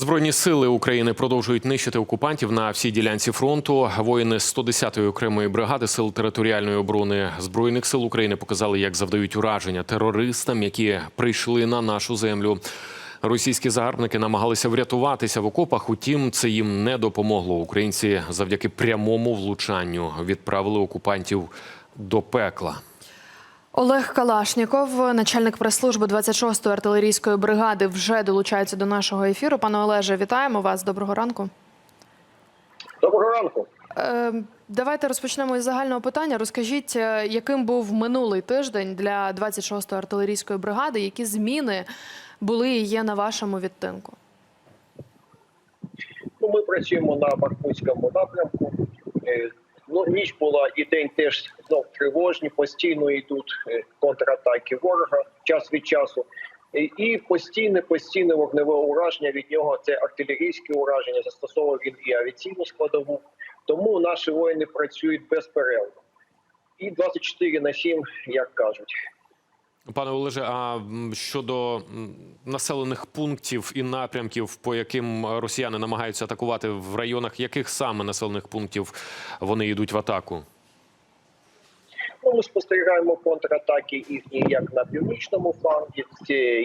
Збройні сили України продовжують нищити окупантів на всій ділянці фронту. Воїни 110-ї окремої бригади сил територіальної оборони збройних сил України показали, як завдають ураження терористам, які прийшли на нашу землю. Російські загарбники намагалися врятуватися в окопах. Утім, це їм не допомогло. Українці завдяки прямому влучанню відправили окупантів до пекла. Олег Калашніков, начальник прес-служби 26-ї артилерійської бригади, вже долучається до нашого ефіру. Пане Олеже, вітаємо вас. Доброго ранку. Доброго ранку. Е, давайте розпочнемо із загального питання. Розкажіть, е, яким був минулий тиждень для 26-ї артилерійської бригади? Які зміни були і є на вашому відтинку? Ну, ми працюємо на Бахмутському напрямку. Ну, ніч була і день теж знов тривожні. Постійно йдуть е, контратаки ворога час від часу. І постійне постійне вогневе ураження від нього це артилерійське ураження. Застосовував він і авіаційну складову. Тому наші воїни працюють безперервно. І 24 на 7, як кажуть. Пане Олеже, а щодо населених пунктів і напрямків, по яким росіяни намагаються атакувати в районах, яких саме населених пунктів вони йдуть в атаку? Ну, ми спостерігаємо контратаки їхні як на північному флангі,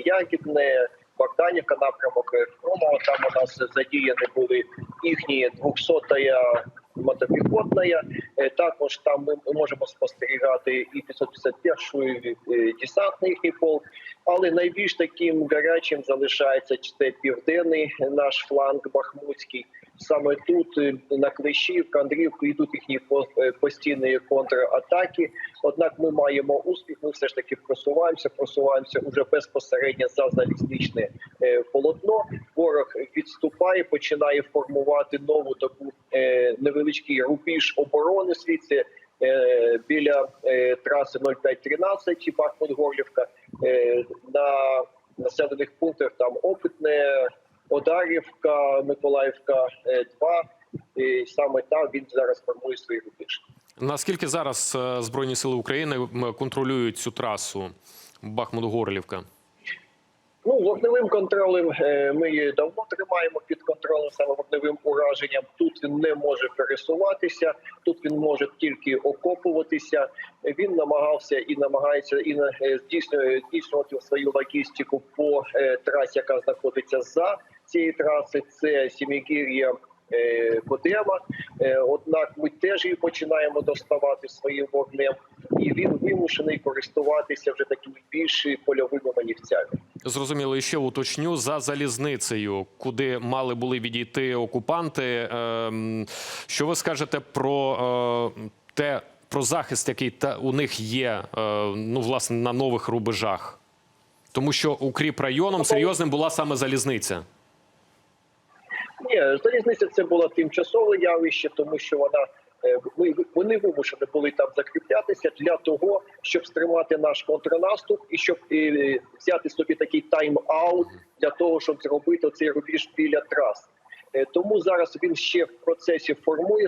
Ягідне, Богданівка, напрямок Хромова. Там у нас задіяні були їхні 200-я мотопіхотна. Е, Також там ми можемо спостерігати і 551-й е, десантний їхній полк. Але найбільш таким гарячим залишається це південний наш фланг Бахмутський. Саме тут е, на Клещівку, Андріївку йдуть їхні е, постійні контратаки. Однак ми маємо успіх. Ми все ж таки просуваємося, просуваємося уже безпосередньо за залізничне е, полотно. Ворог відступає, починає формувати нову таку невеличкий рубіж оборони світі. е, Біля траси 0513 Бахмут-Горлівка е, на населених пунктах там Опитне, Одарівка, Миколаївка 2. І саме там він зараз формує свій рубіж. Наскільки зараз е, Збройні сили України контролюють цю трасу Бахмут-Горлівка? Ну, вогневим контролем е, ми її давно тримаємо під контролем саме вогневим ураженням. Тут він не може пересуватися, тут він може тільки окопуватися. Він намагався і намагається і е, здійснювати свою логістику по е, трасі, яка знаходиться за цією траси. Це Сімігір'я. е, Кодема, Е, однак ми теж її починаємо доставати своїм вогнем, і він вимушений користуватися вже такими більш польовими манівцями. Зрозуміло, і ще уточню за залізницею, куди мали були відійти окупанти. Ем, Що ви скажете про е, те, про захист, який та у них є, ну власне на нових рубежах? Тому що укріп районом серйозним була саме залізниця. Ні, залізниця це було тимчасове явище, тому що вона е, вони вимушені були там закріплятися для того, щоб стримати наш контрнаступ і щоб е, взяти собі такий тайм-аут для того, щоб зробити цей рубіж біля трас. Е, Тому зараз він ще в процесі формує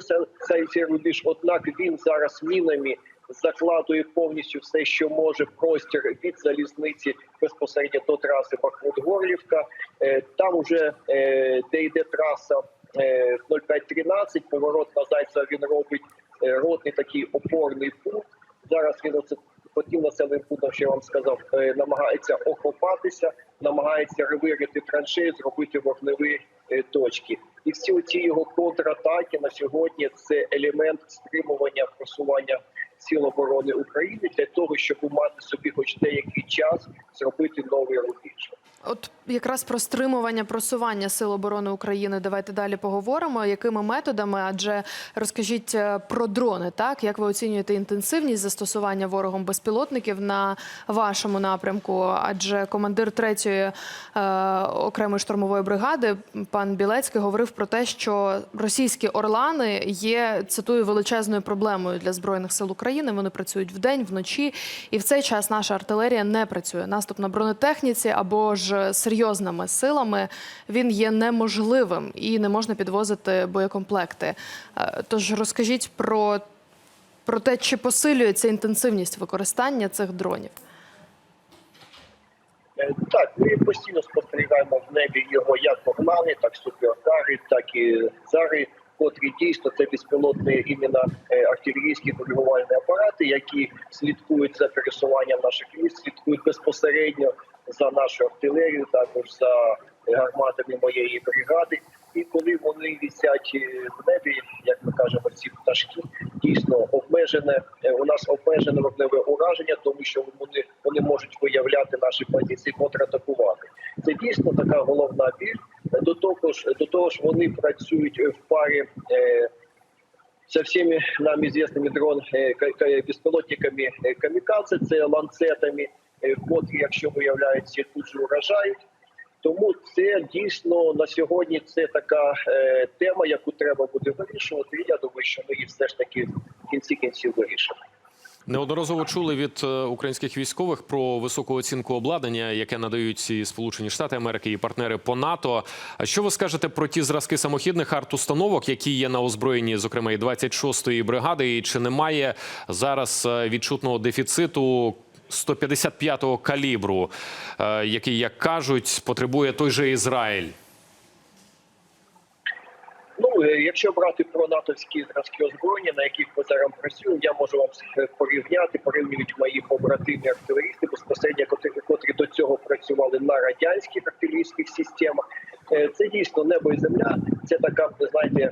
цей рубіж. Однак він зараз мінами закладує повністю все, що може простір від залізниці безпосередньо до траси Бахмут-Горлівка. Е, Там уже е, де йде траса е, 0513, поворот на Зайцева він робить е, ротний такий опорний пункт. Зараз він оце по тим населеним пунктам, що я вам сказав, е, намагається окопатися, намагається ревирити траншеї, зробити вогневі е, точки. І всі ці його контратаки на сьогодні це елемент стримування просування сил оборони України для того, щоб мати собі хоч деякий час зробити новий рубіж. От якраз про стримування просування сил оборони України. Давайте далі поговоримо. Якими методами? Адже розкажіть е, про дрони, так як ви оцінюєте інтенсивність застосування ворогом безпілотників на вашому напрямку? Адже командир третьої е, окремої штурмової бригади, пан Білецький, говорив про те, що російські орлани є цитую величезною проблемою для збройних сил України. Вони працюють вдень, вночі, і в цей час наша артилерія не працює. Наступ на бронетехніці або ж серйозними силами він є неможливим і не можна підвозити боєкомплекти. Е, Тож розкажіть про, про те, чи посилюється інтенсивність використання цих дронів. Е, Так, ми постійно спостерігаємо в небі його як погнали, так суперкари, так і зари, котрі дійсно це безпілотні іменно е, артилерійські коригувальні апарати, які слідкують за пересуванням наших військ, слідкують безпосередньо за нашу артилерію, також за гарматами моєї бригади. І коли вони висять е, в небі, як ми кажемо, ці пташки дійсно обмежене. е, У нас обмежене вогневе ураження, тому що вони, вони можуть виявляти наші позиції, контратакувати. Це дійсно така головна біль. До того ж, до того ж, вони працюють в парі. Е, со всеми нам известными дрон е, ка- ка- безпілотниками е, камікадзе, це ланцетами, котрі, якщо виявляються, тут же уражають. Тому це дійсно на сьогодні це така е, тема, яку треба буде вирішувати. І я думаю, що ми її все ж таки в кінці кінців вирішимо. Неодноразово чули від е, українських військових про високу оцінку обладнання, яке надають і Сполучені Штати Америки і партнери по НАТО. А що ви скажете про ті зразки самохідних арт-установок, які є на озброєнні, зокрема і 26-ї бригади, і чи немає зараз е, відчутного дефіциту? 155-го калібру, е, який, як кажуть, потребує той же Ізраїль. Ну, е, якщо брати про натовські зразки озброєння, на яких ми зараз працюємо, я можу вам е, порівняти, порівнюють мої побратимі артилерісти безпосередньо, котрі, до цього працювали на радянських артилерійських системах. Це дійсно небо і земля. Це така, ви знаєте,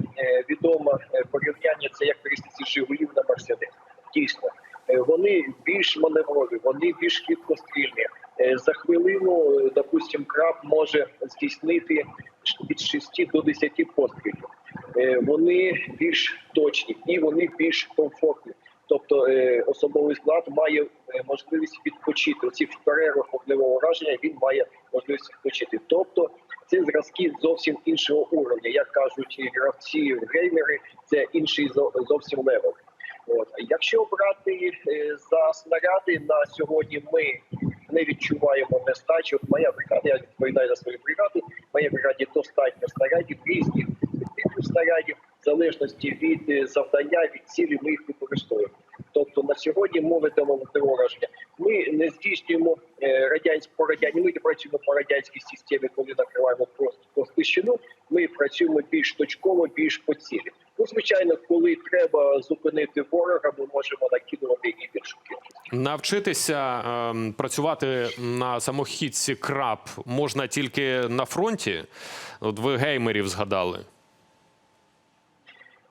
відоме е, порівняння. Це як пересіці Жигулів на Мерседес. Дійсно, вони більш маневрові, вони більш швидкострільні. Е, За хвилину, е, допустим, краб може здійснити від 6 до 10 пострілів. Е, Вони більш точні і вони більш комфортні. Тобто е, особовий склад має е, можливість відпочити. Оці в перервах вогневого ураження він має можливість відпочити. Тобто це зразки зовсім іншого уровня. Як кажуть гравці геймери, це інший зовсім левел. От якщо брати е, за снаряди на сьогодні, ми не відчуваємо нестачі. От моя бригада, я відповідаю за свою бригаду. Моїй бригаді достатньо снарядів різних снарядів, в залежності від е, завдання, від цілі, ми їх використовуємо. Тобто на сьогодні ведемо вогневе. Ми не здійснюємо е, радянську по радяні. Ми не працюємо по радянській системі, коли накриваємо просто по площину. Ми працюємо більш точково, більш по цілі. Ну, звичайно, коли треба зупинити ворога, ми можемо накидувати і більшу кількість. Навчитися ем, працювати на самохідці краб можна тільки на фронті. От ви геймерів згадали.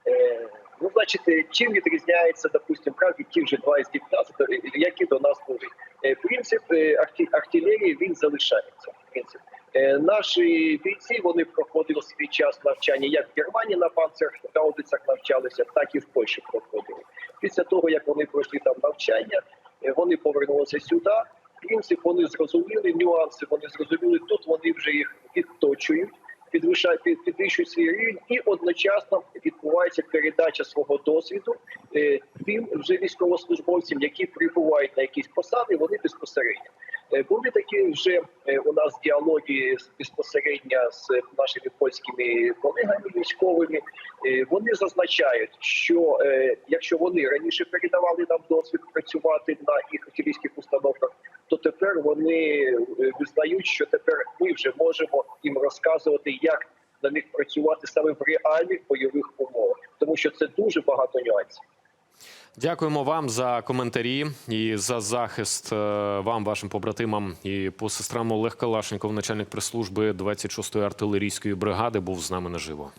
Е, Ну, значить, е, чим відрізняється, допустим, крав від тих же 20 е, які до нас були. Е, Принцип е, арті- артилерії він залишається. Принцип. Е, Наші бійці вони проходили свій час навчання як в Германії на панцергаудицях навчалися, так і в Польщі проходили. Після того, як вони пройшли там навчання, е, вони повернулися сюди. Принцип вони зрозуміли, нюанси вони зрозуміли. Тут вони вже їх відточують підвищають підвищують свій рівень, і одночасно відбувається передача свого досвіду е, тим вже військовослужбовцям, які прибувають на якісь посади. Вони безпосередньо були такі вже е, у нас діалоги безпосередньо з нашими польськими колегами військовими. Е, Вони зазначають, що е, якщо вони раніше передавали нам досвід працювати на їх артилерійських установках, то тепер вони е, визнають, що тепер ми вже можемо їм розказувати, як на них працювати саме в реальних бойових умовах, тому що це дуже багато нюансів. Дякуємо вам за коментарі і за захист е, вам, вашим побратимам і по сестрам Олег Калашников, начальник прес-служби 26-ї артилерійської бригади, був з нами наживо.